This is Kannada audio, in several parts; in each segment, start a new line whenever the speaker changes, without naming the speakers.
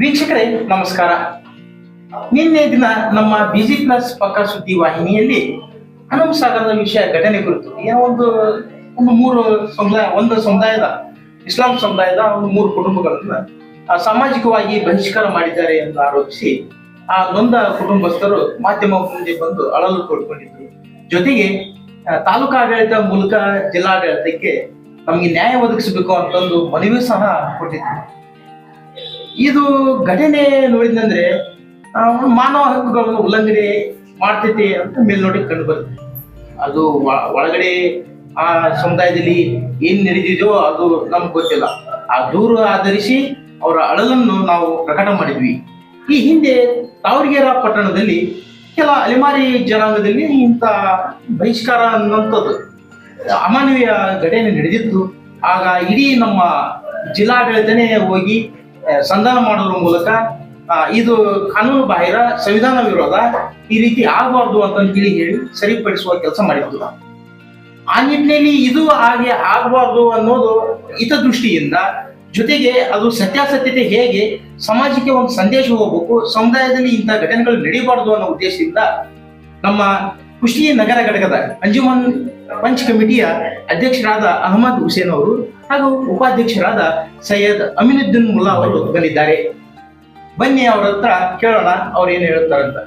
ವೀಕ್ಷಕರೇ, ನಮಸ್ಕಾರ. ನಿನ್ನೆ ದಿನ ನಮ್ಮ ಬಿಜಿ ಪ್ಲಸ್ ಪಕ್ಕ ಸುದ್ದಿ ವಾಹಿನಿಯಲ್ಲಿ ಹನುಮ ಸಾಗರದ ವಿಷಯ ಘಟನೆ ಕುರಿತು ಏನೋ ಒಂದು ಒಂದು ಮೂರು ಸಮುದಾಯ, ಒಂದು ಸಮುದಾಯದ, ಇಸ್ಲಾಂ ಸಮುದಾಯದ ಒಂದು ಮೂರು ಕುಟುಂಬಗಳನ್ನ ಸಾಮಾಜಿಕವಾಗಿ ಬಹಿಷ್ಕಾರ ಮಾಡಿದ್ದಾರೆ ಎಂದು ಆರೋಪಿಸಿ, ಆ ನೊಂದ ಕುಟುಂಬಸ್ಥರು ಮಾಧ್ಯಮ ಮುಂದೆ ಬಂದು ಅಳಲು ಕೊಡ್ಕೊಂಡಿದ್ರು ಜೊತೆಗೆ ತಾಲೂಕಾಡಳಿತ ತಾಲೂಕು ಆಡಳಿತ ಮೂಲಕ ಜಿಲ್ಲಾಡಳಿತಕ್ಕೆ ನಮಗೆ ನ್ಯಾಯ ಒದಗಿಸಬೇಕು ಅಂತಂದು ಮನವಿ ಸಹ ಕೊಟ್ಟಿದ್ರು. ಇದು ಘಟನೆ ನೋಡಿದಂದ್ರೆ ಮಾನವ ಹಕ್ಕುಗಳನ್ನು ಉಲ್ಲಂಘನೆ ಮಾಡ್ತೈತೆ ಅಂತ ಮೇಲ್ನೋಡಿ ಕಂಡು ಬರುತ್ತೆ. ಅದು ಒಳಗಡೆ ಆ ಸಮುದಾಯದಲ್ಲಿ ಏನ್ ನಡೆದಿದೆಯೋ ಅದು ನಮ್ಗೆ ಗೊತ್ತಿಲ್ಲ. ಆ ದೂರು ಆಧರಿಸಿ ಅವರ ಅಳಲನ್ನು ನಾವು ಪ್ರಕಟ ಮಾಡಿದ್ವಿ. ಈ ಹಿಂದೆ ತಾವರಿಗೆರ ಪಟ್ಟಣದಲ್ಲಿ ಕೆಲ ಅಲೆಮಾರಿ ಜನಾಂಗದಲ್ಲಿ ಇಂಥ ಬಹಿಷ್ಕಾರ ಅನ್ನುವಂಥದ್ದು ಅಮಾನವೀಯ ಘಟನೆ ನಡೆದಿತ್ತು. ಆಗ ಇಡೀ ನಮ್ಮ ಜಿಲ್ಲಾಡಳಿತನೇ ಹೋಗಿ ಸಂಧಾನ ಮಾಡೋದ್ರ ಮೂಲಕ ಇದು ಕಾನೂನು ಬಾಹಿರ ಸಂವಿಧಾನ ವಿರೋಧ ಈ ರೀತಿ ಆಗಬಾರ್ದು ಅಂತ ಹೇಳಿ ಹೇಳಿ ಸರಿಪಡಿಸುವ ಕೆಲಸ ಮಾಡಿದ್ರು ಆ ನಿಟ್ಟಿನಲ್ಲಿ ಇದು ಹಾಗೆ ಆಗಬಾರ್ದು ಅನ್ನೋದು ಹಿತದೃಷ್ಟಿಯಿಂದ ಜೊತೆಗೆ ಅದು ಸತ್ಯಾಸತ್ಯತೆ ಹೇಗೆ ಸಮಾಜಕ್ಕೆ ಒಂದು ಸಂದೇಶ ಹೋಗ್ಬೇಕು, ಸಮುದಾಯದಲ್ಲಿ ಇಂಥ ಘಟನೆಗಳು ನಡೀಬಾರ್ದು ಅನ್ನೋ ಉದ್ದೇಶದಿಂದ ನಮ್ಮ ಕುಷ್ಟಿ ನಗರ ಘಟಕದ ಅಂಜುಮನ್ ಪಂಚ್ ಕಮಿಟಿಯ ಅಧ್ಯಕ್ಷರಾದ ಅಹಮದ್ ಹುಸೇನ್ ಅವರು ಹಾಗೂ ಉಪಾಧ್ಯಕ್ಷರಾದ ಸೈಯದ್ ಅಮಿನುದ್ದೀನ್ ಮುಲ್ಲಾ ಅವರು ಬಂದಿದ್ದಾರೆ. ಬನ್ನಿ ಅವರ ಹತ್ರ ಕೇಳೋಣ ಅವ್ರು ಏನು ಹೇಳ್ತಾರಂತ.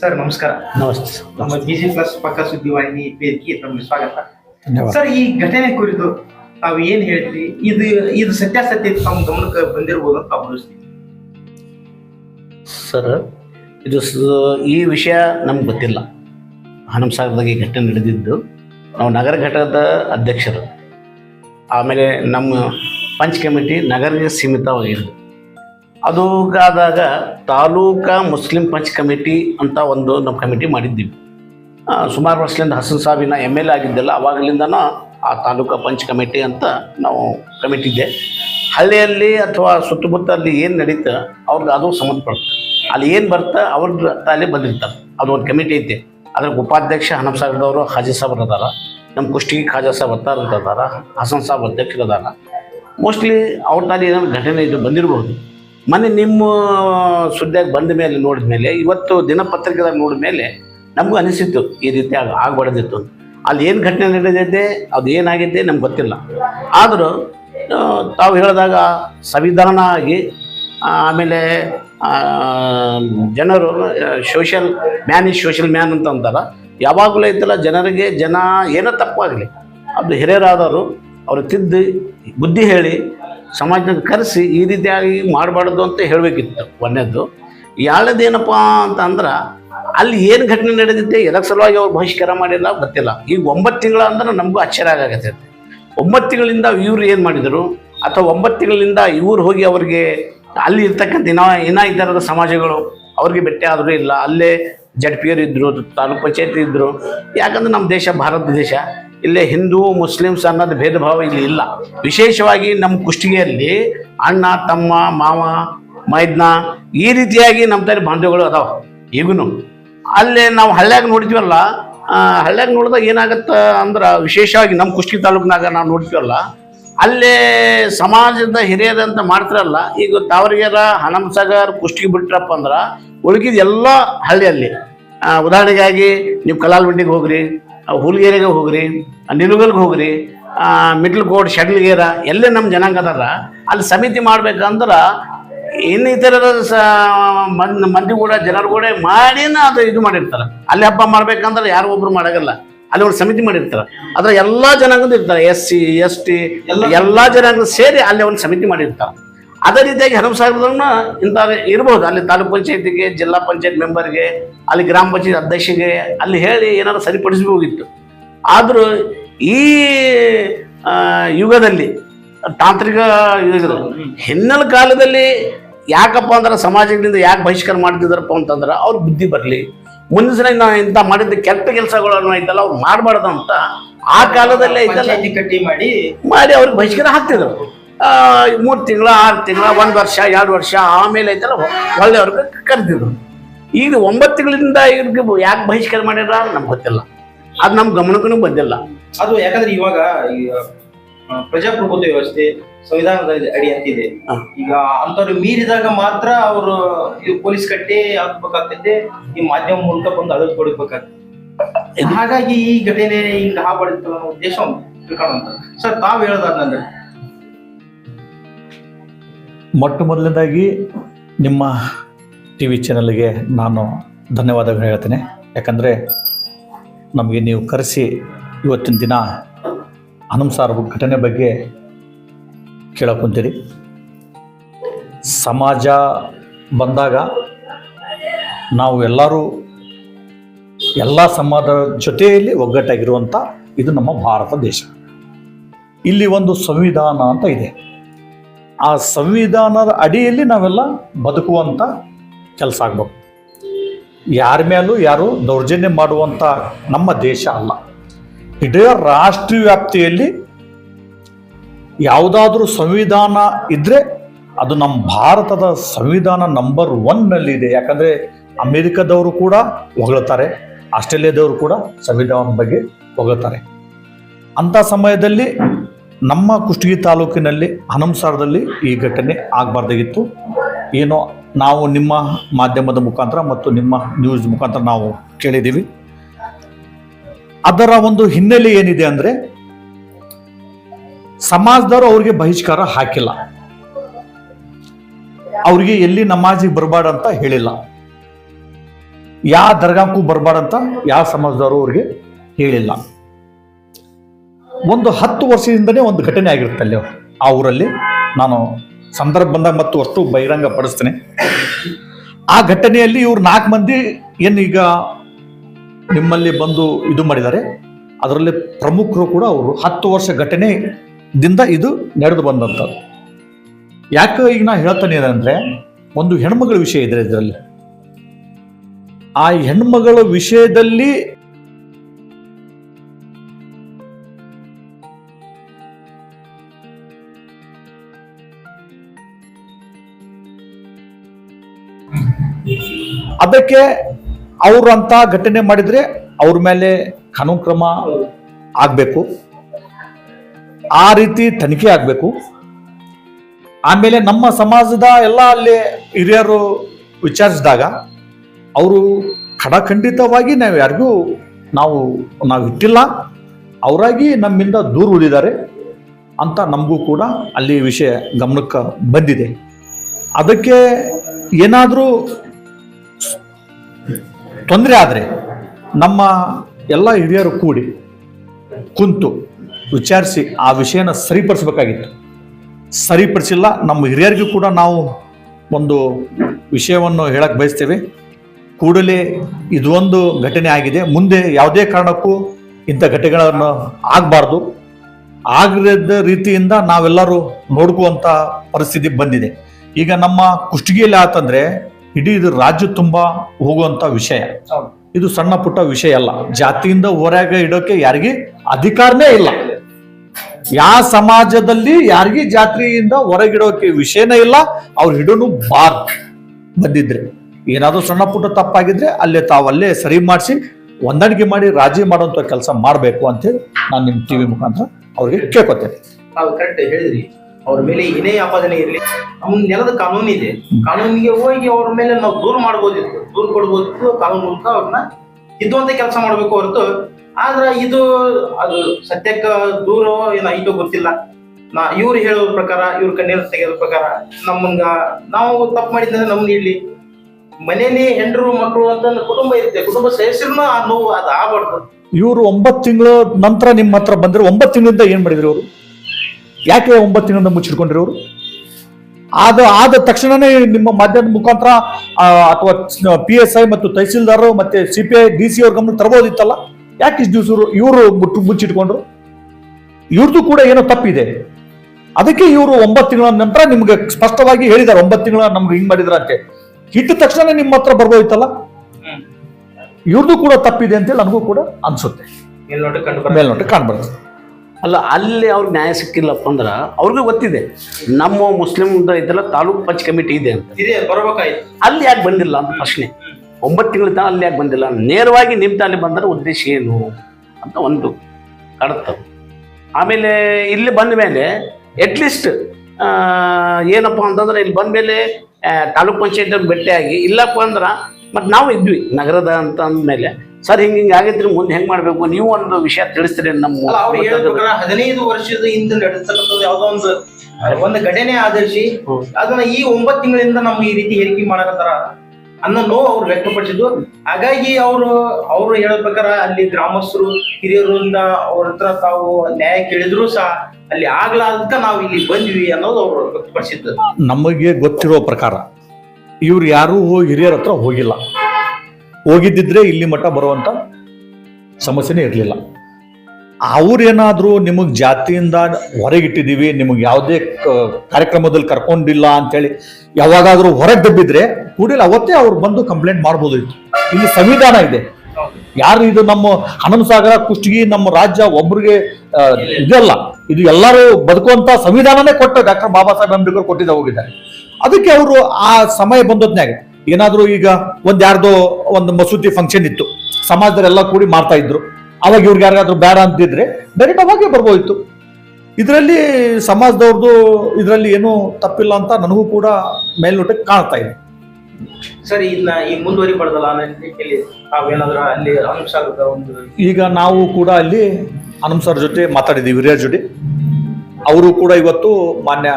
ಸರ್ ನಮಸ್ಕಾರ.
ನಮಸ್ತೆ.
ನಮ್ಮ ಬಿಜಿ ಪ್ಲಸ್ ಪಕ್ಕ ಸುದ್ದಿವಾಹಿನಿ ವೇದಿಕೆ ತಮಗೆ ಸ್ವಾಗತ. ಸರ್ ಈ ಘಟನೆ ಕುರಿತು ತಾವು ಏನ್ ಹೇಳ್ತೀವಿ ಇದು ಇದು ಸತ್ಯಾಸತ್ಯ ತಮ್ಮ ಗಮನಕ್ಕೆ ಬಂದಿರಬಹುದು ಅಂತ ಭಾವಿಸ್ತೀವಿ
ಸರ್ ಇದು ಈ ವಿಷಯ ನಮ್ಗೆ ಗೊತ್ತಿಲ್ಲ. ಹನುಮಸಾಗರದಾಗ ಈ ಘಟನೆ ನಡೆದಿದ್ದು ನಾವು ನಗರ ಘಟಕದ ಅಧ್ಯಕ್ಷರು. ಆಮೇಲೆ ನಮ್ಮ ಪಂಚ್ ಕಮಿಟಿ ನಗರಿಗೆ ಸೀಮಿತವಾಗಿದ್ದು ಅದು ಆದಾಗ ತಾಲೂಕಾ ಮುಸ್ಲಿಂ ಪಂಚ್ ಕಮಿಟಿ ಅಂತ ಒಂದು ನಮ್ಮ ಕಮಿಟಿ ಮಾಡಿದ್ದೀವಿ. ಸುಮಾರು ವರ್ಷದಿಂದ ಹಸನ್ ಸಾಬಿನ ಎಂ ಎಲ್ ಎ ಆಗಿದ್ದಲ್ಲ ಆ ತಾಲೂಕಾ ಪಂಚ್ ಕಮಿಟಿ ಅಂತ ನಾವು ಕಮಿಟಿ ಇದೆ. ಹಳ್ಳಿಯಲ್ಲಿ ಅಥವಾ ಸುತ್ತಮುತ್ತಲ್ಲಿ ಏನು ನಡೀತ ಅವ್ರಿಗೆ ಅದು ಸಂಬಂಧಪಡುತ್ತೆ. ಅಲ್ಲಿ ಏನು ಬರ್ತಾ ಅವ್ರ ಅಲ್ಲಿ ಬಂದಿರ್ತಾರೆ. ಅದು ಒಂದು ಕಮಿಟಿ ಐತೆ. ಅದ್ರ ಉಪಾಧ್ಯಕ್ಷ ಹನಮ್ ಸಾಗರದವರು ಹಾಜಿ ಸಾಬ್ರು ಅದಾರ. ನಮ್ಮ ಕುಷ್ಟಗಿ ಖಾಜಾ ಸಾಬ್ ಅತ್ತಾರ್ ಅಂತ ಅದಾರ, ಹಸನ್ ಸಾಬ್ ಅದಾರ. ಮೋಸ್ಟ್ಲಿ ಅವ್ರನ್ನಲ್ಲಿ ಏನಾದ್ರು ಘಟನೆ ಇದು ಬಂದಿರಬಹುದು ಮೊನ್ನೆ ನಿಮ್ಮ ಸುದ್ದಿಯಾಗಿ ಬಂದ ಮೇಲೆ ನೋಡಿದ ಮೇಲೆ, ಇವತ್ತು ದಿನಪತ್ರಿಕೆದಾಗ ನೋಡಿದ ಮೇಲೆ ನಮಗೂ ಅನಿಸಿತ್ತು ಈ ರೀತಿ ಆಗ ಆಗಬಾರ್ದಿತ್ತು ಅಲ್ಲಿ ಏನು ಘಟನೆ ನಡೆದಿದೆ, ಅದು ಏನಾಗಿದೆ ನಮ್ಗೆ ಗೊತ್ತಿಲ್ಲ. ಆದರೂ ತಾವು ಹೇಳಿದಾಗ ಸಂವಿಧಾನ ಆಗಿ ಆಮೇಲೆ ಜನರು social man is social man ಅಂತ ಅಂತಾರ. ಯಾವಾಗಲೂ ಇದ್ದಲ್ಲ, ಜನರಿಗೆ ಜನ ಏನೋ ತಪ್ಪಾಗಲಿ. ಅದು ಹಿರಿಯರಾದವರು ಅವರು ತಿದ್ದು, ಬುದ್ಧಿ ಹೇಳಿ, ಸಮಾಜನ ಕರೆಸಿ ಈ ರೀತಿಯಾಗಿ ಮಾಡಬಾರ್ದು ಅಂತ ಹೇಳಬೇಕಿತ್ತು ಒಂದನೇದ್ದು ಎರಡನೇದೇನಪ್ಪ ಅಂತ ಅಂದ್ರೆ, ಅಲ್ಲಿ ಏನು ಘಟನೆ ನಡೆದಿದೆ ಎದಕ್ಕೆ ಸಲುವಾಗಿ ಅವ್ರು ಬಹಿಷ್ಕಾರ ಮಾಡಿಲ್ಲ ಗೊತ್ತಿಲ್ಲ. ಈಗ ಒಂಬತ್ತು ತಿಂಗಳ ಅಂದ್ರೆ ನಮಗೂ ಆಶ್ಚರ್ಯ ಆಗತ್ತೆ. ಒಂಬತ್ತು ತಿಂಗಳಿಂದ ಇವ್ರು ಏನು ಮಾಡಿದರು, ಅಥವಾ ಒಂಬತ್ತು ತಿಂಗಳಿಂದ ಇವ್ರು ಹೋಗಿ ಅವ್ರಿಗೆ ಅಲ್ಲಿ ಇರ್ತಕ್ಕಂಥ ಇನ್ನ ಇತರದ ಸಮಾಜಗಳು ಅವ್ರಿಗೆ ಭೇಟಿ ಆದರೂ ಇಲ್ಲ, ಅಲ್ಲೇ ಜಡ್ ಇದ್ದರು ತಾಲೂಕು ಪಂಚಾಯತ್ ಇದ್ದರು ಯಾಕಂದ್ರೆ ನಮ್ಮ ದೇಶ ಭಾರತ ದೇಶ. ಇಲ್ಲೇ ಹಿಂದೂ, ಮುಸ್ಲಿಮ್ಸ್ ಅನ್ನೋದು ಭೇದ ಭಾವ ಇಲ್ಲಿ ಇಲ್ಲ. ವಿಶೇಷವಾಗಿ ನಮ್ಮ ಕುಷ್ಟಗಿಯಲ್ಲಿ ಅಣ್ಣ, ತಮ್ಮ, ಮಾವ, ಮೈದ್ನ ಈ ರೀತಿಯಾಗಿ ನಮ್ಮ ತರ ಬಾಂಧವ್ಯಗಳು ಅದಾವ. ಈಗೂ ಅಲ್ಲೇ ನಾವು ಹಳ್ಳ್ಯಾಗ ನೋಡ್ತೀವಲ್ಲ ಹಳ್ಳ್ಯಾಗ ನೋಡಿದಾಗ ಏನಾಗತ್ತ ಅಂದ್ರೆ ವಿಶೇಷವಾಗಿ ನಮ್ಮ ಕುಷ್ಟಿ ತಾಲೂಕಿನಾಗ ನಾವು ನೋಡ್ತೀವಲ್ಲ ಅಲ್ಲೇ ಸಮಾಜದ ಹಿರಿಯದಂತ ಮಾಡ್ತಾರಲ್ಲ ಈಗ ತಾವರಿಗೆರ ಹನಮಸಾಗರ್ ಕುಷ್ಟಿಗೆ ಬಿಟ್ರಪ್ಪ ಅಂದ್ರೆ ಉಳ್ಕಿದ ಎಲ್ಲ ಹಳ್ಳಿಯಲ್ಲಿ. ಉದಾಹರಣೆಗಾಗಿ ನೀವು ಕಲಾಲ್ಬಂಡಿಗೆ ಹೋಗ್ರಿ ಹುಲ್ಗೇರಿಗೆ ಹೋಗ್ರಿ ನಿಲುಗಲ್ಗೆ ಹೋಗ್ರಿ ಆ, ಮಿಡ್ಲ್ಕೋಟ್ ಶಡ್ಲಗೇರ ಎಲ್ಲೇ ನಮ್ಮ ಜನಾಂಗ ಅದಾರ ಅಲ್ಲಿ ಸಮಿತಿ ಮಾಡ್ಬೇಕಂದ್ರೆ ಇನ್ನು ಇತರರ ಸ ಮಂದಿ ಮಂದಿ ಕೂಡ ಜನರು ಕೂಡ ಮಾಡಿನ ಅದು ಇದು ಮಾಡಿರ್ತಾರೆ. ಅಲ್ಲಿ ಹಬ್ಬ ಮಾಡ್ಬೇಕಂದ್ರೆ ಯಾರು ಒಬ್ರು ಮಾಡಾಗಲ್ಲ. ಅಲ್ಲಿ ಒಂದು ಸಮಿತಿ ಮಾಡಿರ್ತಾರೆ. ಅದರ ಎಲ್ಲಾ ಜನಾಂಗದ ಇರ್ತಾರೆ. ಎಸ್ ಸಿ ಎಸ್ ಟಿ
ಎಲ್ಲ-
ಎಲ್ಲಾ ಜನಾಂಗ ಸೇರಿ ಅಲ್ಲಿ ಒಂದು ಸಮಿತಿ ಮಾಡಿರ್ತಾರೆ. ಅದೇ ರೀತಿಯಾಗಿ ಹನುಮಸಾಗರದನ್ನ ಇಂಥ ಇರ್ಬೋದು. ಅಲ್ಲಿ ತಾಲೂಕ್ ಪಂಚಾಯತಿಗೆ ಜಿಲ್ಲಾ ಪಂಚಾಯತ್ ಮೆಂಬರ್ಗೆ ಅಲ್ಲಿ ಗ್ರಾಮ ಪಂಚಾಯತ್ ಅಧ್ಯಕ್ಷಗೆ ಅಲ್ಲಿ ಹೇಳಿ ಏನಾದ್ರು ಸರಿಪಡಿಸಬಹುದಿತ್ತು ಆದರೂ ಈ ಯುಗದಲ್ಲಿ ತಾಂತ್ರಿಕ ಯುಗದಲ್ಲಿ ಹಿನ್ನೆಲೆ ಕಾಲದಲ್ಲಿ ಯಾಕಪ್ಪ ಅಂದ್ರೆ ಸಮಾಜದಿಂದ ಯಾಕೆ ಬಹಿಷ್ಕಾರ ಮಾಡ್ತಿದ್ದಾರಪ್ಪ ಅಂತಂದ್ರೆ ಅವ್ರ ಬುದ್ಧಿ ಬರಲಿ. ಮುಂದಿನ ಸಲ ನಾವು ಇಂಥ ಮಾಡಿದ ಕೆಟ್ಟ ಕೆಲಸಗಳನ್ನು ಐತಲ್ಲ ಅವ್ರು ಮಾಡಬಾರ್ದು ಅಂತ ಆ ಕಾಲದಲ್ಲೇ ಐತಲ್ಲ
ಕಟ್ಟಿ ಮಾಡಿ
ಮಾಡಿ ಅವ್ರಿಗೆ ಬಹಿಷ್ಕಾರ ಹಾಕ್ತಿದ್ರು. ಮೂರು ತಿಂಗಳ ಆರು ತಿಂಗಳ ಒಂದು ವರ್ಷ ಎರಡು ವರ್ಷ ಆಮೇಲೆ ಐತಲ್ಲ ಒಳ್ಳೆಯವ್ರಿಗೆ ಕರೆದಿದ್ರು. ಈಗ ಒಂಬತ್ತು ತಿಂಗಳಿಂದ ಇವ್ರಿಗೆ ಯಾಕೆ ಬಹಿಷ್ಕಾರ ಮಾಡ್ಯಾರ ನಮ್ಗೆ ಗೊತ್ತಿಲ್ಲ. ಅದು ನಮ್ಮ ಗಮನಕ್ಕೂ ಬಂದಿಲ್ಲ.
ಅದು ಯಾಕಂದ್ರೆ ಇವಾಗ ಈ ಪ್ರಜಾಪ್ರಭುತ್ವ ವ್ಯವಸ್ಥೆ ಸಂವಿಧಾನದ ಅಡಿ ಅಂತಿದೆ. ಈಗ ಅಂತವ್ರು ಮೀರಿದಾಗ ಮಾತ್ರ ಅವರು ಇದು ಪೊಲೀಸ್ ಕಟ್ಟಿ ಹಾಕ್ಬೇಕಾಗ್ತೈತೆ ಈ ಮಾಧ್ಯಮ ಮೂಲಕ ಬಂದು ಅಳದು ಕೊಡ್ಬೇಕಾಗ್ತದೆ ಹಾಗಾಗಿ ಈ ಘಟನೆ ಹಿಂಗ ಹಾಬಾಡಿತ್ತು ಅನ್ನೋ ಉದ್ದೇಶ ಒಂದು ತಿಳ್ಕೊಳ್ಳೋಂತ ಸರ್ ತಾವ್ ಹೇಳೋದಾದ್ನಂದ್ರೆ
ಮೊಟ್ಟ ಮೊದಲನೇದಾಗಿ ನಿಮ್ಮ ಟಿ ವಿ ಚಾನಲ್ಗೆ ನಾನು ಧನ್ಯವಾದಗಳು ಹೇಳ್ತೇನೆ. ಯಾಕಂದರೆ ನಮಗೆ ನೀವು ಕರೆಸಿ ಇವತ್ತಿನ ದಿನ ಹನುಮಸಾರ ಘಟನೆ ಬಗ್ಗೆ ಕೇಳಕ್ ಕುಂತೀರಿ. ಸಮಾಜ ಬಂದಾಗ ನಾವು ಎಲ್ಲರೂ ಎಲ್ಲ ಸಮಾಜದ ಜೊತೆಯಲ್ಲಿ ಒಗ್ಗಟ್ಟಾಗಿರುವಂಥ ಇದು ನಮ್ಮ ಭಾರತ ದೇಶ. ಇಲ್ಲಿ ಒಂದು ಸಂವಿಧಾನ ಅಂತ ಇದೆ. ಆ ಸಂವಿಧಾನದ ಅಡಿಯಲ್ಲಿ ನಾವೆಲ್ಲ ಬದುಕುವಂಥ ಕೆಲಸ ಆಗಬೇಕು. ಯಾರ ಮೇಲೂ ಯಾರು ದೌರ್ಜನ್ಯ ಮಾಡುವಂಥ ನಮ್ಮ ದೇಶ ಅಲ್ಲ. ಇಡೀ ರಾಷ್ಟ್ರೀಯ ವ್ಯಾಪ್ತಿಯಲ್ಲಿ ಯಾವುದಾದ್ರೂ ಸಂವಿಧಾನ ಇದ್ರೆ ಅದು ನಮ್ಮ ಭಾರತದ ಸಂವಿಧಾನ ನಂಬರ್ ಒನ್ನಲ್ಲಿದೆ ಯಾಕಂದರೆ ಅಮೆರಿಕದವರು ಕೂಡ ಹೊಗಳ್ತಾರೆ, ಆಸ್ಟ್ರೇಲಿಯಾದವರು ಕೂಡ ಸಂವಿಧಾನದ ಬಗ್ಗೆ ಹೊಗಳ್ತಾರೆ. ಅಂಥ ಸಮಯದಲ್ಲಿ ನಮ್ಮ ಕುಷ್ಟಗಿ ತಾಲೂಕಿನಲ್ಲಿ ಹನಂಸಾರದಲ್ಲಿ ಈ ಘಟನೆ ಆಗಬಾರ್ದಾಗಿತ್ತು. ಏನೋ ನಾವು ನಿಮ್ಮ ಮಾಧ್ಯಮದ ಮುಖಾಂತರ ಮತ್ತು ನಿಮ್ಮ ನ್ಯೂಸ್ ಮುಖಾಂತರ ನಾವು ಕೇಳಿದ್ದೀವಿ. ಅದರ ಒಂದು ಹಿನ್ನೆಲೆ ಏನಿದೆ ಅಂದರೆ ಸಮಾಜದವರು ಅವ್ರಿಗೆ ಬಹಿಷ್ಕಾರ ಹಾಕಿಲ್ಲ. ಅವ್ರಿಗೆ ಎಲ್ಲಿ ನಮಾಜಿಗೆ ಬರಬಾರ್ದು ಅಂತ ಹೇಳಿಲ್ಲ. ಯಾವ ದರ್ಗಾಕ್ಕೂ ಬರಬಾರ್ದಂತ ಯಾವ ಸಮಾಜದವರು ಅವ್ರಿಗೆ ಹೇಳಿಲ್ಲ. ಒಂದು ಹತ್ತು ವರ್ಷದಿಂದನೇ ಒಂದು ಘಟನೆ ಆಗಿರುತ್ತೆ ಅಲ್ಲಿ ಆ ಊರಲ್ಲಿ ನಾನು ಸಂದರ್ಭ ಬಂದಾಗ ಮತ್ತು ಅಷ್ಟು ಬಹಿರಂಗ ಪಡಿಸ್ತೇನೆ. ಆ ಘಟನೆಯಲ್ಲಿ ಇವ್ರು ನಾಲ್ಕು ಮಂದಿ ಏನು ಈಗ ನಿಮ್ಮಲ್ಲಿ ಬಂದು ಇದು ಮಾಡಿದ್ದಾರೆ. ಅದರಲ್ಲಿ ಪ್ರಮುಖರು ಕೂಡ ಅವರು. ಹತ್ತು ವರ್ಷ ಘಟನೆದಿಂದ ಇದು ನಡೆದು ಬಂದಂಥದ್ದು ಯಾಕೆ ಈಗ ನಾ ಹೇಳ್ತಾನೆ ಅಂದರೆ ಒಂದು ಹೆಣ್ಮಗಳ ವಿಷಯ ಇದೆ ಇದರಲ್ಲಿ. ಆ ಹೆಣ್ಮಗಳ ವಿಷಯದಲ್ಲಿ ಅದಕ್ಕೆ ಅವರು ಅಂತ ಘಟನೆ ಮಾಡಿದ್ರೆ ಅವ್ರ ಮೇಲೆ ಕಾನೂನು ಕ್ರಮ ಆಗಬೇಕು. ಆ ರೀತಿ ತನಿಖೆ ಆಗಬೇಕು. ಆಮೇಲೆ ನಮ್ಮ ಸಮಾಜದ ಎಲ್ಲ ಅಲ್ಲಿ ಹಿರಿಯರು ವಿಚಾರಿಸಿದಾಗ ಅವರು ಖಡಖಂಡಿತವಾಗಿ ನಾವು ಯಾರಿಗೂ ನಾವು ನಾವು ಇಟ್ಟಿಲ್ಲ. ಅವರಾಗಿ ನಮ್ಮಿಂದ ದೂರ ಉಳಿದಾರೆ ಅಂತ ನಮಗೂ ಕೂಡ ಅಲ್ಲಿ ವಿಷಯ ಗಮನಕ್ಕೆ ಬಂದಿದೆ. ಅದಕ್ಕೆ ಏನಾದರೂ ತೊಂದರೆ ಆದರೆ ನಮ್ಮ ಎಲ್ಲ ಹಿರಿಯರು ಕೂಡಿ ಕುಂತು ವಿಚಾರಿಸಿ ಆ ವಿಷಯನ ಸರಿಪಡಿಸ್ಬೇಕಾಗಿತ್ತು. ಸರಿಪಡಿಸಿಲ್ಲ ನಮ್ಮ ಹಿರಿಯರಿಗೂ ಕೂಡ ನಾವು ಒಂದು ವಿಷಯವನ್ನು ಹೇಳಕ್ಕೆ ಬಯಸ್ತೇವೆ. ಕೂಡಲೇ ಇದೊಂದು ಘಟನೆ ಆಗಿದೆ. ಮುಂದೆ ಯಾವುದೇ ಕಾರಣಕ್ಕೂ ಇಂಥ ಘಟನೆಗಳನ್ನು ಆಗಬಾರ್ದು. ಆಗದ ರೀತಿಯಿಂದ ನಾವೆಲ್ಲರೂ ನೋಡ್ಕುವಂಥ ಪರಿಸ್ಥಿತಿ ಬಂದಿದೆ. ಈಗ ನಮ್ಮ ಕುಷ್ಟಗಿಯಲ್ಲಿ ಆತಂದ್ರೆ ಇಡೀ ಇದು ರಾಜ್ಯ ತುಂಬ ಹೋಗುವಂಥ ವಿಷಯ. ಇದು ಸಣ್ಣ ಪುಟ್ಟ ವಿಷಯ ಅಲ್ಲ. ಜಾತಿಯಿಂದ ಹೊರಗೆ ಇಡೋಕೆ ಯಾರಿಗೆ ಅಧಿಕಾರನೇ ಇಲ್ಲ. ಯಾವ ಸಮಾಜದಲ್ಲಿ ಯಾರಿಗೆ ಜಾತ್ರೆಯಿಂದ ಹೊರಗಿಡೋಕೆ ವಿಷಯನೇ ಇಲ್ಲ, ಅವ್ರು ಹಿಡೋನು ಬಾರ್ ಬಂದಿದ್ರೆ. ಏನಾದರೂ ಸಣ್ಣ ಪುಟ್ಟ ತಪ್ಪಾಗಿದ್ರೆ ಅಲ್ಲೇ ತಾವಲ್ಲೇ ಸರಿ ಮಾಡಿಸಿ, ಹೊಂದಾಣಿಕೆ ಮಾಡಿ ರಾಜಿ ಮಾಡುವಂತ ಕೆಲಸ ಮಾಡಬೇಕು ಅಂತೇಳಿ ನಾನು ನಿಮ್ಮ ಟಿವಿ ಮುಖಾಂತರ ಅವ್ರಿಗೆ ಕೇಳ್ಕೊತೇನೆ.
ತಾವು ಕರೆಕ್ಟ್ ಹೇಳಿದ್ರಿ. ಅವ್ರ ಮೇಲೆ ಏನೇ ಆಪಾದನೆ ಇರಲಿ ನಮ್ಮ ನೆಲದ ಕಾನೂನು ಇದೆ. ಕಾನೂನಿಗೆ ಹೋಗಿ ಅವ್ರ ಮೇಲೆ ನಾವು ದೂರ ಮಾಡ್ಬೋದಿತ್ತು, ದೂರು ಕೊಡ್ಬೋದಿತ್ತು ಕಾನೂನು ಮೂಲಕ ಅವ್ರನ್ನ ತಿದ್ದುವಂತ ಕೆಲಸ ಮಾಡಬೇಕು ಹೊರತು ಆದ್ರ ಇದು ಅದು ಸತ್ಯಕ್ಕ ದೂರ ಏನಾಯ್ತೋ ಗೊತ್ತಿಲ್ಲ. ನಾ ಇವ್ರು ಹೇಳೋ ಪ್ರಕಾರ, ಇವ್ರ ಕಣ್ಣೀರು ತೆಗೆದ ಪ್ರಕಾರ ನಮ್ಮಂಗ ನಾವು ತಪ್ಪು ಮಾಡಿದ್ರೆ ನಮ್ಗೆ ಇಲ್ಲಿ ಮನೇಲಿ ಹೆಂಡರು ಮಕ್ಕಳು ಅಂತ ಕುಟುಂಬ ಇರುತ್ತೆ. ಕುಟುಂಬ ಸೇರಿಸಿದ್ರು ಆ ನೋವು ಅದು ಆಗ್ಬಾರ್ದು.
ಇವರು ಒಂಬತ್ತು ತಿಂಗಳ ನಂತರ ನಿಮ್ಮ ಹತ್ರ ಬಂದ್ರೆ ಒಂಬತ್ತು ತಿಂಗಳಿಂದ ಏನ್ ಮಾಡಿದ್ರು ಅವರು ಯಾಕೆ ಒಂಬತ್ತು ತಿಂಗಳಿಂದ ಮುಚ್ಚಿಟ್ಕೊಂಡ್ರಿ ಅವರು ಆದ ಆದ ತಕ್ಷಣನೇ ನಿಮ್ಮ ಮಾಧ್ಯಮದ ಮುಖಾಂತರ ಅಥವಾ ಪಿ ಎಸ್ ಐ ಮತ್ತು ತಹಸೀಲ್ದಾರ್ ಮತ್ತೆ C P I D C ಅವ್ರ ಗಮನ ತರಬಹುದಿತ್ತಲ್ಲ ಯಾಕೆ ಇಷ್ಟು ದಿವಸ ಇವರು ಮುಟ್ಟು ಮುಚ್ಚಿಟ್ಕೊಂಡ್ರು? ಇವ್ರದ್ದು ಕೂಡ ಏನೋ ತಪ್ಪಿದೆ. ಅದಕ್ಕೆ ಇವರು ಒಂಬತ್ತು ತಿಂಗಳ ನಂತರ ನಿಮ್ಗೆ ಸ್ಪಷ್ಟವಾಗಿ ಹೇಳಿದ್ದಾರೆ ಒಂಬತ್ತು ತಿಂಗಳ ನಮ್ಗೆ ಹಿಂಗ್ ಮಾಡಿದ್ರ ಅಂತೆ. ಇಟ್ಟ ತಕ್ಷಣ ನಿಮ್ಮ ಹತ್ರ
ಬರ್ಬೋಯ್ತಲ್ಲ?
ಇವ್ರದ್ದು ಕೂಡ ತಪ್ಪಿದೆ ಅಂತೇಳಿ ನನಗೂ ಕೂಡ ಅನ್ಸುತ್ತೆ.
ಮೇಲ್ನೋಟ
ಕಾಣ್ಬಾರ್ದು
ಅಲ್ಲ ಅಲ್ಲಿ ಅವ್ರಿಗೆ ನ್ಯಾಯ ಸಿಕ್ಕಿಲ್ಲಪ್ಪ ಅಂದ್ರೆ ಅವ್ರಿಗೂ ಗೊತ್ತಿದೆ. ನಮ್ಮ ಮುಸ್ಲಿಂ ಇದೆಲ್ಲ ತಾಲೂಕ್ ಪಂಚ್ ಕಮಿಟಿ ಇದೆ ಅಂತ. ಅಲ್ಲಿ ಯಾಕೆ ಬಂದಿಲ್ಲ ಅಂತ ಪ್ರಶ್ನೆ. ಒಂಬತ್ತು ತಿಂಗಳ ತನಕ ಅಲ್ಲಿ ಯಾಕೆ ಬಂದಿಲ್ಲ. ನೇರವಾಗಿ ನಿಮ್ಮ ತಾಲಿ ಬಂದರೆ ಉದ್ದೇಶ ಏನು ಅಂತ ಒಂದು ಕಡತ ಆಮೇಲೆ ಇಲ್ಲಿ ಬಂದ ಮೇಲೆ ಅಟ್ಲೀಸ್ಟ್ ಏನಪ್ಪ ಅಂತಂದ್ರೆ ಇಲ್ಲಿ ಬಂದ ಮೇಲೆ ತಾಲೂಕ್ ಪಂಚಾಯತ್ ಭೇಟಿಯಾಗಿ ಇಲ್ಲಪ್ಪ ಅಂದ್ರೆ ಮತ್ತು ನಾವು ಇದ್ವಿ. ನಗರದ ಅಂತ ಅಂದಮೇಲೆ ಸರ್ ಹಿಂಗೆ ಹಿಂಗೆ ಆಗಿದ್ರೆ ಮುಂದೆ ಹೆಂಗೆ ಮಾಡಬೇಕು? ನೀವು ಒಂದು ವಿಷಯ ತಿಳಿಸ್ತೀರಿ ನಮ್ಮ
ಹದಿನೈದು ವರ್ಷದ ಹಿಂದೆ ನಡೆಸ್ತಕ್ಕಂಥದ್ದು ಯಾವುದೋ ಒಂದು ಒಂದು ಘಟನೆ ಆಧರಿಸಿ. ಅದನ್ನ ಈ ಒಂಬತ್ತು ತಿಂಗಳಿಂದ ನಮ್ಗೆ ಈ ರೀತಿ ಹೇಳಿಕೆ ಮಾಡಕತ್ತಾರ. ಅನ್ನೋ ನೋವು ಅವ್ರು ವ್ಯಕ್ತಪಡಿಸಿದ್ದು. ಹಾಗಾಗಿ ಅವರು ಅವರು ಹೇಳೋ ಪ್ರಕಾರ ಅಲ್ಲಿ ಗ್ರಾಮಸ್ಥರು, ಹಿರಿಯರಿಂದ ಅವ್ರ ಹತ್ರ ತಾವು ನ್ಯಾಯ ಕೇಳಿದ್ರು ಸಹ ಅಲ್ಲಿ ಆಗ್ಲಾರ್ದಕ್ಕ ನಾವು ಇಲ್ಲಿ ಬಂದ್ವಿ ಅನ್ನೋದು ಅವರು ವ್ಯಕ್ತಪಡಿಸಿದ್ದು.
ನಮಗೆ ಗೊತ್ತಿರೋ ಪ್ರಕಾರ ಇವ್ರು ಯಾರೂ ಹಿರಿಯರ ಹತ್ರ ಹೋಗಿಲ್ಲ. ಹೋಗಿದ್ದಿದ್ರೆ ಇಲ್ಲಿ ಮಟ್ಟ ಬರುವಂತ ಸಮಸ್ಯೆನೇ ಇರಲಿಲ್ಲ. ಅವ್ರೇನಾದ್ರೂ ನಿಮಗೆ ಜಾತಿಯಿಂದ ಹೊರಗಿಟ್ಟಿದ್ದೀವಿ, ನಿಮಗೆ ಯಾವುದೇ ಕಾರ್ಯಕ್ರಮದಲ್ಲಿ ಕರ್ಕೊಂಡಿಲ್ಲ ಅಂತೇಳಿ ಯಾವಾಗಾದರೂ ಹೊರಗೆ ದಬ್ಬಿದ್ರೆ ಕೂಡಲೇ ಅವತ್ತೇ ಅವ್ರು ಬಂದು ಕಂಪ್ಲೇಂಟ್ ಮಾಡ್ಬೋದಿತ್ತು ಇಲ್ಲಿ ಸಂವಿಧಾನ ಇದೆ. ಯಾರು ಇದು ನಮ್ಮ ಹನುಮಸಾಗರ ಕುಷ್ಟಗಿ ನಮ್ಮ ರಾಜ್ಯ ಒಬ್ರಿಗೆ ಇದಲ್ಲ. ಇದು ಎಲ್ಲರೂ ಬದುಕುವಂತ ಸಂವಿಧಾನನೇ ಕೊಟ್ಟ ಡಾಕ್ಟರ್ ಬಾಬಾ ಸಾಹೇಬ್ ಅಂಬೇಡ್ಕರ್ ಕೊಟ್ಟಿದ್ದ ಹೋಗಿದ್ದಾರೆ. ಅದಕ್ಕೆ ಅವರು ಆ ಸಮಯ ಬಂದದ್ನಾಗ ಏನಾದರೂ ಈಗ ಒಂದ್ ಯಾರ್ದೋ ಒಂದು ಮಸೂತಿ ಫಂಕ್ಷನ್ ಇತ್ತು. ಸಮಾಜದವರೆಲ್ಲ ಕೂಡಿ ಮಾಡ್ತಾ ಇದ್ರು. ಅವಾಗ ಇವ್ರಿಗೆ ಯಾರಿಗಾದ್ರೂ ಬೇಡ ಅಂತಿದ್ರೆ ಡೈರೆಕ್ಟ್ ಅವಾಗೇ ಬರ್ಬೋದಿತ್ತು. ಇದರಲ್ಲಿ ಸಮಾಜದವ್ರದ್ದು ಇದರಲ್ಲಿ ಏನೂ ತಪ್ಪಿಲ್ಲ ಅಂತ ನನಗೂ ಕೂಡ ಮೇಲ್ನೋಟಕ್ಕೆ ಕಾಣ್ತಾ ಇದೆ.
ಸರಿ ಇದನ್ನ ಈ ಮುಂದುವರಿಬಾರ್ದಲ್ಲ? ತಾವೇನಾದ್ರೂ ಅಲ್ಲಿ ಅನುಸಾರದ ಒಂದು
ಈಗ ನಾವು ಕೂಡ ಅಲ್ಲಿ ಹನುಮ್ ಸರ್ ಜೊತೆ ಮಾತಾಡಿದ್ದೀವಿ ಹಿರಿಯರ ಜೊತೆ. ಅವರು ಕೂಡ ಇವತ್ತು ಮಾನ್ಯ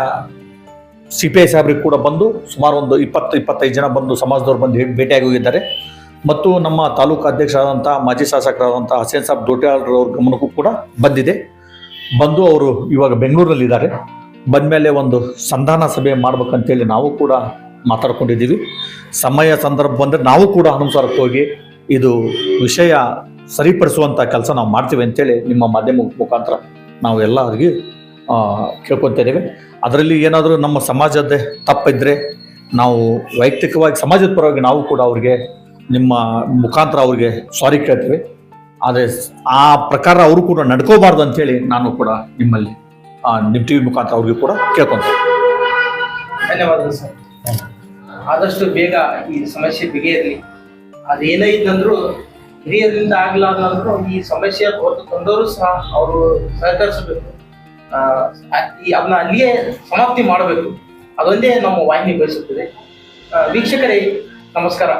ಸಿ ಪಿ ಐ ಸಾಹೇಬ್ರಿಗೆ ಕೂಡ ಬಂದು ಸುಮಾರು ಒಂದು ಇಪ್ಪತ್ತು ಇಪ್ಪತ್ತೈದು ಜನ ಬಂದು ಸಮಾಜದವ್ರು ಬಂದು ಭೇಟಿಯಾಗಿ ಹೋಗಿದ್ದಾರೆ. ಮತ್ತು ನಮ್ಮ ತಾಲೂಕು ಅಧ್ಯಕ್ಷರಾದಂಥ ಮಾಜಿ ಶಾಸಕರಾದಂಥ ಹಸೇನ್ ಸಾಬ್ ದೊಡ್ಡಾಳ್ರ ಅವ್ರ ಗಮನಕ್ಕೂ ಕೂಡ ಬಂದಿದೆ. ಬಂದು ಅವರು ಇವಾಗ ಬೆಂಗಳೂರಲ್ಲಿದ್ದಾರೆ. ಬಂದಮೇಲೆ ಒಂದು ಸಂಧಾನ ಸಭೆ ಮಾಡ್ಬೇಕಂತೇಳಿ ನಾವು ಕೂಡ ಮಾತಾಡ್ಕೊಂಡಿದ್ದೀವಿ. ಸಮಯ ಸಂದರ್ಭ ಬಂದರೆ ನಾವು ಕೂಡ ಹನುಮಸಾರಕ್ಕೆ ಹೋಗಿ ಇದು ವಿಷಯ ಸರಿಪಡಿಸುವಂಥ ಕೆಲಸ ನಾವು ಮಾಡ್ತೀವಿ ಅಂತೇಳಿ ನಿಮ್ಮ ಮಾಧ್ಯಮ ಮುಖಾಂತರ ನಾವು ಎಲ್ಲರಿಗೆ ಕೇಳ್ಕೊತಿದ್ದೇವೆ ಅದರಲ್ಲಿ ಏನಾದರೂ ನಮ್ಮ ಸಮಾಜದ ತಪ್ಪಿದ್ದರೆ ನಾವು ವೈಯಕ್ತಿಕವಾಗಿ, ಸಮಾಜದ ಪರವಾಗಿ ನಾವು ಕೂಡ ಅವ್ರಿಗೆ ನಿಮ್ಮ ಮುಖಾಂತರ ಅವ್ರಿಗೆ ಸಾರಿ ಕೇಳ್ತೀವಿ. ಆದರೆ ಆ ಪ್ರಕಾರ ಅವರು ಕೂಡ ನಡ್ಕೋಬಾರ್ದು ಅಂತೇಳಿ ನಾನು ಕೂಡ ನಿಮ್ಮಲ್ಲಿ ನಿಮ್ಮ ಟಿ ವಿ ಮುಖಾಂತರ ಅವ್ರಿಗೆ ಕೂಡ ಕೇಳ್ಕೊತೇವೆ
ಧನ್ಯವಾದಗಳು ಸರ್. ಆದಷ್ಟು ಬೇಗ ಈ ಸಮಸ್ಯೆ ಬಗೆಹರಲಿ ಅದೇನೇ ಇದ್ದಂದ್ರು ಹಿರಿಯರಿಂದ ಆಗ್ಲಾರ್ದಂದ್ರು ಈ ಸಮಸ್ಯೆ ಹೊರತು ತಂದವರು ಸಹ ಅವರು ಸಹಕರಿಸಬೇಕು. ಈ ಅದನ್ನ ಅಲ್ಲಿಯೇ ಸಮಾಪ್ತಿ ಮಾಡಬೇಕು. ಅದೊಂದೇ ನಮ್ಮ ವಾಹಿನಿ ಬಯಸುತ್ತದೆ. ವೀಕ್ಷಕರೇ, ನಮಸ್ಕಾರ.